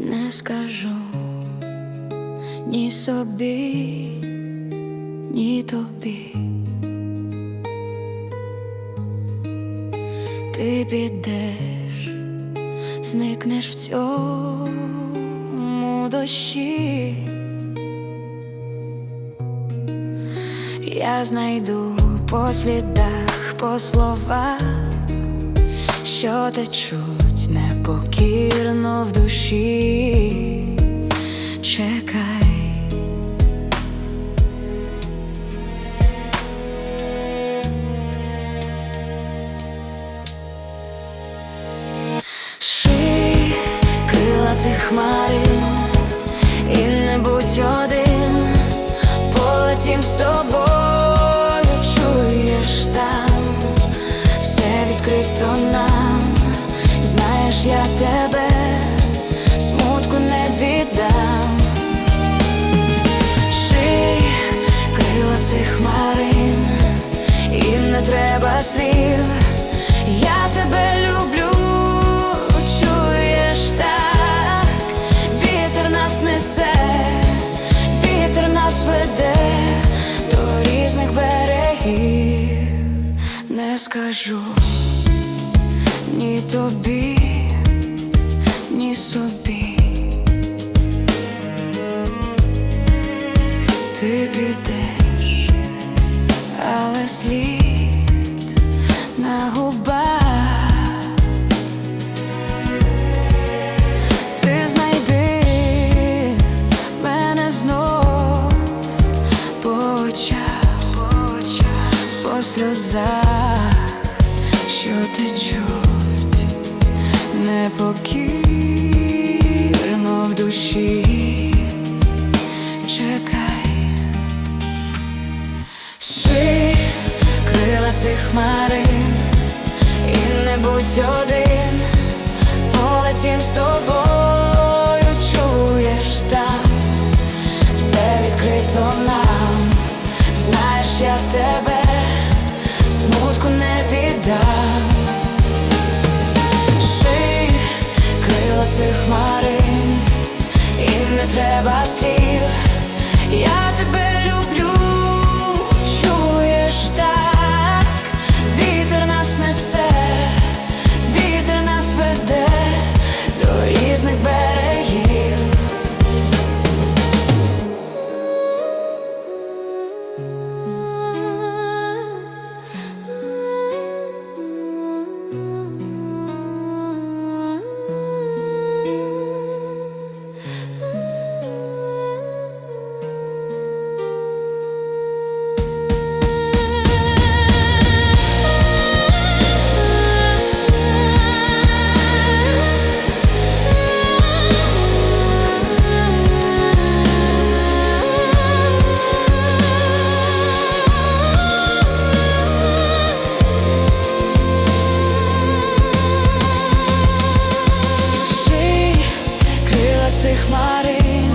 не скажу ні собі, ні тобі. Ти підеш, зникнеш в цьому дощі. Я знайду по слідах, по словах, що течуть непокірно в душі. Чекай. Ши крила цих хмарин і не будь один, потім з тобою чуєш там, все відкрито слів. Я тебе люблю, чуєш так, вітер нас несе, вітер нас веде до різних берегів, не скажу ні тобі, ні собі. Ти підеш, але слід по сльозах, що течуть непокірно в душі. Чекай, Ши крила цих хмарин і не будь один, полетім з тобою, хмарин, і цих хмарин.